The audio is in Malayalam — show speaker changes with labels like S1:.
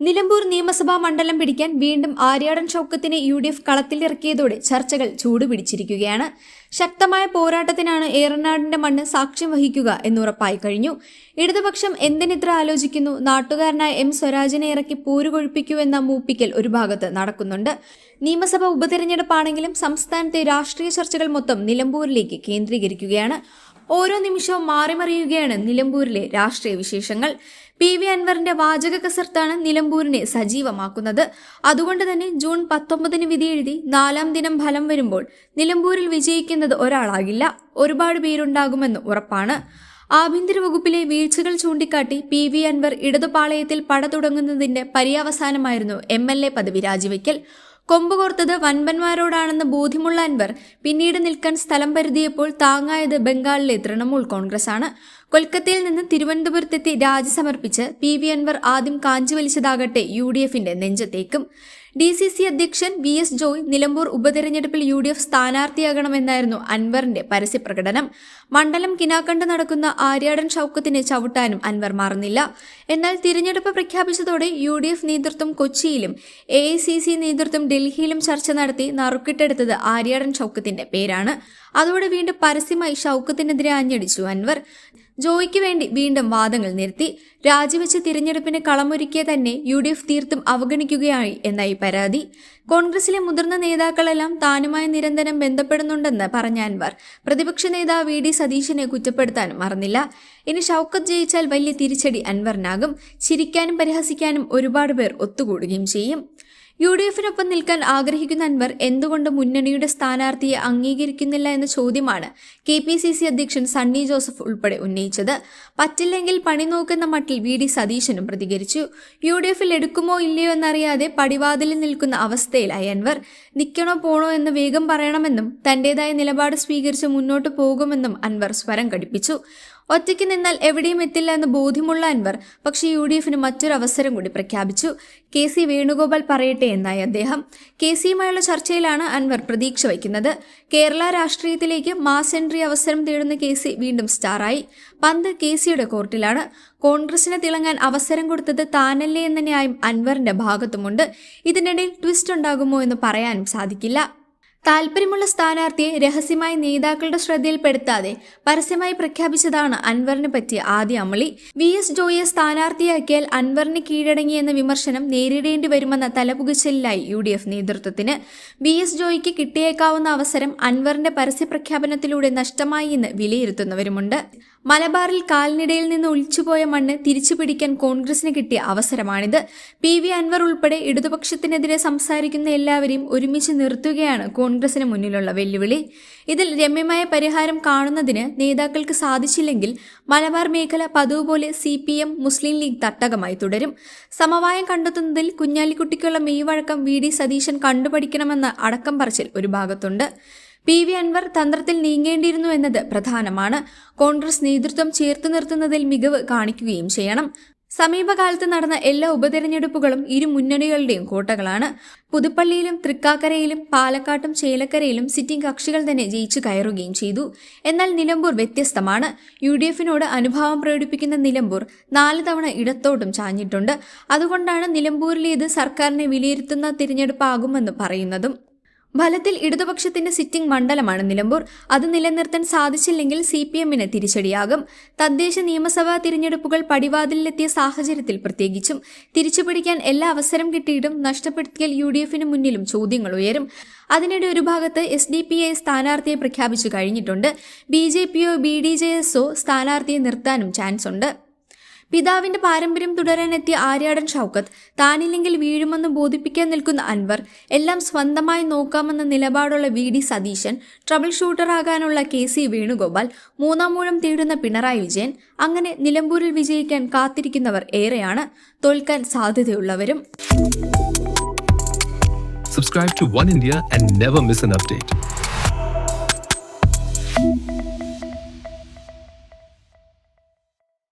S1: നിലമ്പൂർ നിയമസഭാ മണ്ഡലം പിടിക്കാൻ വീണ്ടും ആര്യാടൻ ഷൗക്കത്തിനെ യു ഡി എഫ് കളത്തിലിറക്കിയതോടെ ചർച്ചകൾ ചൂടുപിടിച്ചിരിക്കുകയാണ്. ശക്തമായ പോരാട്ടത്തിനാണ് ഏറനാടിന്റെ മണ്ണ് സാക്ഷ്യം വഹിക്കുക എന്നുറപ്പായി കഴിഞ്ഞു. ഇടതുപക്ഷം എന്തിനിത്ര ആലോചിക്കുന്നു? നാട്ടുകാരനായ എം സ്വരാജിനെ ഇറക്കി പോരുകൊഴിപ്പിക്കൂ എന്ന മൂപ്പിക്കൽ ഒരു ഭാഗത്ത് നടക്കുന്നുണ്ട്. നിയമസഭാ ഉപതെരഞ്ഞെടുപ്പാണെങ്കിലും സംസ്ഥാനത്തെ രാഷ്ട്രീയ ചർച്ചകൾ മൊത്തം നിലമ്പൂരിലേക്ക് കേന്ദ്രീകരിക്കുകയാണ്. ഓരോ നിമിഷവും മാറിമറിയുകയാണ് നിലമ്പൂരിലെ രാഷ്ട്രീയ വിശേഷങ്ങൾ. പി വി അൻവറിന്റെ വാചക കസർത്താണ് നിലമ്പൂരിനെ സജീവമാക്കുന്നത്. അതുകൊണ്ട് തന്നെ ജൂൺ പത്തൊമ്പതിന് വിധിയെഴുതി നാലാം ദിനം ഫലം വരുമ്പോൾ നിലമ്പൂരിൽ വിജയിക്കുന്നത് ഒരാളാകില്ല. ഒരുപാട് പേരുണ്ടാകുമെന്ന് ഉറപ്പാണ്. ആഭ്യന്തര വകുപ്പിലെ വീഴ്ചകൾ ചൂണ്ടിക്കാട്ടി പി വി അൻവർ ഇടതുപാളയത്തിൽ പട തുടങ്ങുന്നതിന്റെ പര്യാവസാനമായിരുന്നു എം എൽ എ പദവി രാജിവെക്കൽ. കൊമ്പ് കോർത്തത് വൻപന്മാരോടാണെന്ന് ബോധ്യമുള്ള അൻവർ പിന്നീട് നിൽക്കാൻ സ്ഥലം പരിധിയപ്പോൾ താങ്ങായത് ബംഗാളിലെ തൃണമൂൽ കോൺഗ്രസ് ആണ് കൊൽക്കത്തയിൽ നിന്ന് തിരുവനന്തപുരത്തെത്തി രാജി സമർപ്പിച്ച് പി വി അൻവർ ആദ്യം കാഞ്ചുവലിച്ചതാകട്ടെ യു ഡി എഫിന്റെ നെഞ്ചത്തേക്കും. ഡി സി സി അധ്യക്ഷൻ വി എസ് ജോയ് നിലമ്പൂർ ഉപതെരഞ്ഞെടുപ്പിൽ യു ഡി എഫ് സ്ഥാനാർത്ഥിയാകണമെന്നായിരുന്നു അൻവറിന്റെ പരസ്യപ്രകടനം. മണ്ഡലം കിനാക്കണ്ട് നടക്കുന്ന ആര്യാടൻ ഷൌക്കത്തിനെ ചവിട്ടാനും അൻവർ മാറുന്നില്ല. എന്നാൽ തിരഞ്ഞെടുപ്പ് പ്രഖ്യാപിച്ചതോടെ യു ഡി എഫ് നേതൃത്വം കൊച്ചിയിലും എ ഐ സി സി നേതൃത്വം ഡൽഹിയിലും ചർച്ച നടത്തി നറുക്കിട്ടെടുത്തത് ആര്യാടൻ ഷൌക്കത്തിന്റെ പേരാണ്. അതോടെ വീണ്ടും പരസ്യമായി ഷൌക്കത്തിനെതിരെ അഞ്ഞടിച്ചു അൻവർ. ജോയിക്ക് വേണ്ടി വീണ്ടും വാദങ്ങൾ നിർത്തി രാജിവെച്ച് തിരഞ്ഞെടുപ്പിന് കളമൊരുക്കിയ തന്നെ യു ഡി എഫ് തീർത്തും അവഗണിക്കുകയായി എന്നായി പരാതി. കോൺഗ്രസിലെ മുതിർന്ന നേതാക്കളെല്ലാം താനുമായി നിരന്തരം ബന്ധപ്പെടുന്നുണ്ടെന്ന് പറഞ്ഞ അൻവർ. പ്രതിപക്ഷ നേതാവ് വി ഡി സതീശനെ കുറ്റപ്പെടുത്താനും മറന്നില്ല. ഇനി ഷൗക്കത്ത് ജയിച്ചാൽ വലിയ തിരിച്ചടി അൻവറിനാകും. ചിരിക്കാനും പരിഹസിക്കാനും ഒരുപാട് പേർ ഒത്തുകൂടുകയും ചെയ്യും. യു ഡി എഫിനൊപ്പം നിൽക്കാൻ ആഗ്രഹിക്കുന്ന അൻവർ എന്തുകൊണ്ട് മുന്നണിയുടെ സ്ഥാനാർത്ഥിയെ അംഗീകരിക്കുന്നില്ല എന്ന ചോദ്യമാണ് കെ പി സി സി അധ്യക്ഷൻ സണ്ണി ജോസഫ് ഉൾപ്പെടെ ഉന്നയിച്ചത്. പറ്റില്ലെങ്കിൽ പണി നോക്കുന്ന മട്ടിൽ വി ഡി സതീശനും പ്രതികരിച്ചു. യു ഡി എഫിൽ എടുക്കുമോ ഇല്ലയോ എന്നറിയാതെ പടിവാതിലിൽ നിൽക്കുന്ന അവസ്ഥയിലായി അൻവർ. നിൽക്കണോ പോണോ എന്ന് വേഗം പറയണമെന്നും തന്റേതായ നിലപാട് സ്വീകരിച്ച് മുന്നോട്ട് പോകുമെന്നും അൻവർ സ്വരം ഘടിപ്പിച്ചു. ഒറ്റയ്ക്ക് നിന്നാൽ എവിടെയും എത്തില്ല എന്ന് ബോധ്യമുള്ള അൻവർ പക്ഷേ യു ഡി എഫിന് മറ്റൊരു അവസരം കൂടി പ്രഖ്യാപിച്ചു. കെ സി വേണുഗോപാൽ പറയട്ടെ എന്നായി അദ്ദേഹം. കെ സിയുമായുള്ള ചർച്ചയിലാണ് അൻവർ പ്രതീക്ഷ വയ്ക്കുന്നത്. കേരള രാഷ്ട്രീയത്തിലേക്ക് മാസ് എൻട്രി അവസരം തേടുന്ന കെ സി വീണ്ടും സ്റ്റാറായി. പന്ത് കെ സിയുടെ കോർട്ടിലാണ്. കോൺഗ്രസിന് തിളങ്ങാൻ അവസരം കൊടുത്തത് താനല്ലേ എന്ന ന്യായം അൻവറിന്റെ ഭാഗത്തുമുണ്ട്. ഇതിനിടയിൽ ട്വിസ്റ്റ് ഉണ്ടാകുമോ എന്ന് പറയാനും സാധിക്കില്ല. താല്പര്യമുള്ള സ്ഥാനാർത്ഥിയെ രഹസ്യമായി നേതാക്കളുടെ ശ്രദ്ധയിൽപ്പെടുത്താതെ പരസ്യമായി പ്രഖ്യാപിച്ചതാണ് അൻവറിനെ പറ്റിയ ആദ്യ അമളി. വി എസ് ജോയിയെ സ്ഥാനാർത്ഥിയാക്കിയാൽ അൻവറിന് കീഴടങ്ങിയെന്ന വിമർശനം നേരിടേണ്ടി വരുമെന്ന തലപുകച്ചലിലായി യു ഡി എഫ് നേതൃത്വത്തിന്. വി എസ് ജോയിക്ക് കിട്ടിയേക്കാവുന്ന അവസരം അൻവറിന്റെ പരസ്യപ്രഖ്യാപനത്തിലൂടെ നഷ്ടമായി എന്ന് വിലയിരുത്തുന്നവരുമുണ്ട്. മലബാറിൽ കാലിനിടയിൽ നിന്ന് ഒളിച്ചുപോയ മണ്ണ് തിരിച്ചു പിടിക്കാൻ കോൺഗ്രസിന് കിട്ടിയ അവസരമാണിത്. പി വി അൻവർ ഉൾപ്പെടെ ഇടതുപക്ഷത്തിനെതിരെ സംസാരിക്കുന്ന എല്ലാവരെയും ഒരുമിച്ച് നിർത്തുകയാണ് കോൺഗ്രസിന് മുന്നിലുള്ള വെല്ലുവിളി. ഇതിൽ രമ്യമായ പരിഹാരം കാണുന്നതിന് നേതാക്കൾക്ക് സാധിച്ചില്ലെങ്കിൽ മലബാർ മേഖല പതിവ് പോലെ C P M Muslim League തട്ടകമായി തുടരും. സമവായം കണ്ടെത്തുന്നതിൽ കുഞ്ഞാലിക്കുട്ടിക്കുള്ള മെയ്വഴക്കം വി ഡി സതീശൻ കണ്ടുപഠിക്കണമെന്ന അടക്കം പറച്ചിൽ ഒരു ഭാഗത്തുണ്ട്. പി വി അൻവർ തന്ത്രത്തിൽ നീങ്ങേണ്ടിയിരുന്നു എന്നത് പ്രധാനമാണ്. കോൺഗ്രസ് നേതൃത്വം ചേർത്ത് നിർത്തുന്നതിൽ മികവ് കാണിക്കുകയും ചെയ്യണം. സമീപകാലത്ത് നടന്ന എല്ലാ ഉപതെരഞ്ഞെടുപ്പുകളും ഇരു മുന്നണികളുടെയും കോട്ടകളാണ്. പുതുപ്പള്ളിയിലും തൃക്കാക്കരയിലും പാലക്കാട്ടും ചേലക്കരയിലും സിറ്റിംഗ് കക്ഷികൾ തന്നെ ജയിച്ചു കയറുകയും ചെയ്തു. എന്നാൽ നിലമ്പൂർ വ്യത്യസ്തമാണ്. യു ഡി എഫിനോട് അനുഭാവം പ്രകടിപ്പിക്കുന്ന നിലമ്പൂർ നാല് തവണ ഇടത്തോട്ടും ചാഞ്ഞിട്ടുണ്ട്. അതുകൊണ്ടാണ് നിലമ്പൂരിലേത് സർക്കാരിനെ വിലയിരുത്തുന്ന തിരഞ്ഞെടുപ്പാകുമെന്ന് പറയുന്നതും. ഫലത്തിൽ ഇടതുപക്ഷത്തിന്റെ സിറ്റിംഗ് മണ്ഡലമാണ് നിലമ്പൂർ. അത് നിലനിർത്താൻ സാധിച്ചില്ലെങ്കിൽ സി പി എമ്മിന് തിരിച്ചടിയാകും. തദ്ദേശ നിയമസഭാ തിരഞ്ഞെടുപ്പുകൾ പടിവാതിലെത്തിയ സാഹചര്യത്തിൽ പ്രത്യേകിച്ചും. തിരിച്ചുപിടിക്കാൻ എല്ലാ അവസരം കിട്ടിയിട്ടും നഷ്ടപ്പെടുത്തിയാൽ യു ഡി എഫിന് മുന്നിലും ചോദ്യങ്ങൾ ഉയരും. അതിനിടെ ഒരു ഭാഗത്ത് എസ് ഡി പി ഐ സ്ഥാനാർത്ഥിയെ പ്രഖ്യാപിച്ചു കഴിഞ്ഞിട്ടുണ്ട്. ബി ജെ പിയോ ബി ഡി ജെ എസോ സ്ഥാനാർത്ഥിയെ നിർത്താനും ചാൻസ് ഉണ്ട് പിതാവിന്റെ പാരമ്പര്യം തുടരാനെത്തിയ ആര്യാടൻ ഷൗക്കത്ത് താനില്ലെങ്കിൽ വീഴുമെന്ന് ബോധിപ്പിക്കാൻ നിൽക്കുന്ന അൻവർ എല്ലാം സ്വന്തമായി നോക്കാമെന്ന നിലപാടുള്ള വി. ഡി. സതീശൻ ട്രബിൾ ഷൂട്ടറാകാനുള്ള കെ. സി. വേണുഗോപാൽ മൂന്നാം മൂഴം തേടുന്ന പിണറായി വിജയൻ അങ്ങനെ നിലമ്പൂരിൽ വിജയിക്കാൻ കാത്തിരിക്കുന്നവർ ഏറെയാണ്. തോൽക്കാൻ സാധ്യതയുള്ളവരും.
S2: Subscribe to One India and never miss an update.